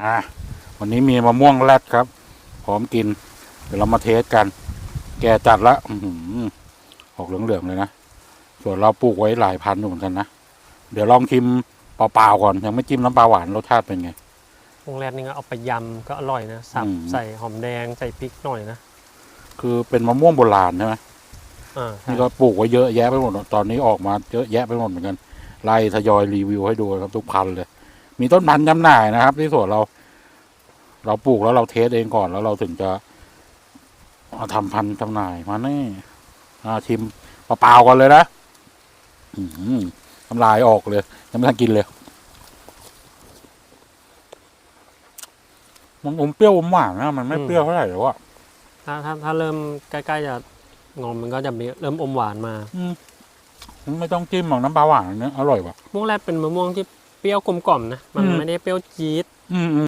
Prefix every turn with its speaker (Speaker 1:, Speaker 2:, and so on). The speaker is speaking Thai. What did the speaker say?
Speaker 1: อ่าวันนี้มีมะม่วงแรดครับ พร้อมกิน เดี๋ยวเรามาเทสกัน แกจัดละอื้อหือออกเหลืองๆเลยนะ ส่วนเราปลูกไว้หลายพันอยู่เหมือนกันนะ เดี๋ยวลองชิมเปล่าๆก่อน ยังไม่จิ้มน้ำปลาหวานรสชาติเป็นไง
Speaker 2: วงแรกนี่ก็เอาไปยำก็อร่อยนะ สับ
Speaker 1: อืม
Speaker 2: ใส่หอมแดงใส่พริกหน่อยนะ
Speaker 1: คือเป็นมะม่วงโบราณใช่ไหม
Speaker 2: อ่า
Speaker 1: นี่ก็ปลูกไว้เยอะแยะไปหมด ตอนนี้ออกมาเยอะแยะไปหมดเหมือนกัน ไล่ทยอยรีวิวให้ดูครับทุกพันเลย มีต้นพันธุ์จำหน่ายนะครับ ที่ส่วนเรา เราปลูกแล้วเราเทสเองก่อนแล้วเราถึงจะเอาทำพันธุ์จำหน่ายมาแน่อ่าชิมเปล่าๆก่อนเลยนะอืมน้ำลายออกเลยยังไม่ทันกินเลยมันอมเปรี้ยวอมหวานนะมันไม่เปรี้ยวเท่าไหร่หรอกว่า
Speaker 2: ถ้าถ้าถ้าเริ่มใกล้ๆจะงอมมันก็จะมีเริ่มอมหวานมา
Speaker 1: ไม่ต้องจิ้มหรอกน้ำปลาหวานอันเนี้ยอร่อยว่ะ
Speaker 2: ม่วงแรกเป็นมะม่วงที่ เปรี้ยวกลมกล่อมนะ มัน
Speaker 1: อืม
Speaker 2: ไม่ได้เปรี้ยวจี๊ด
Speaker 1: อืมอืม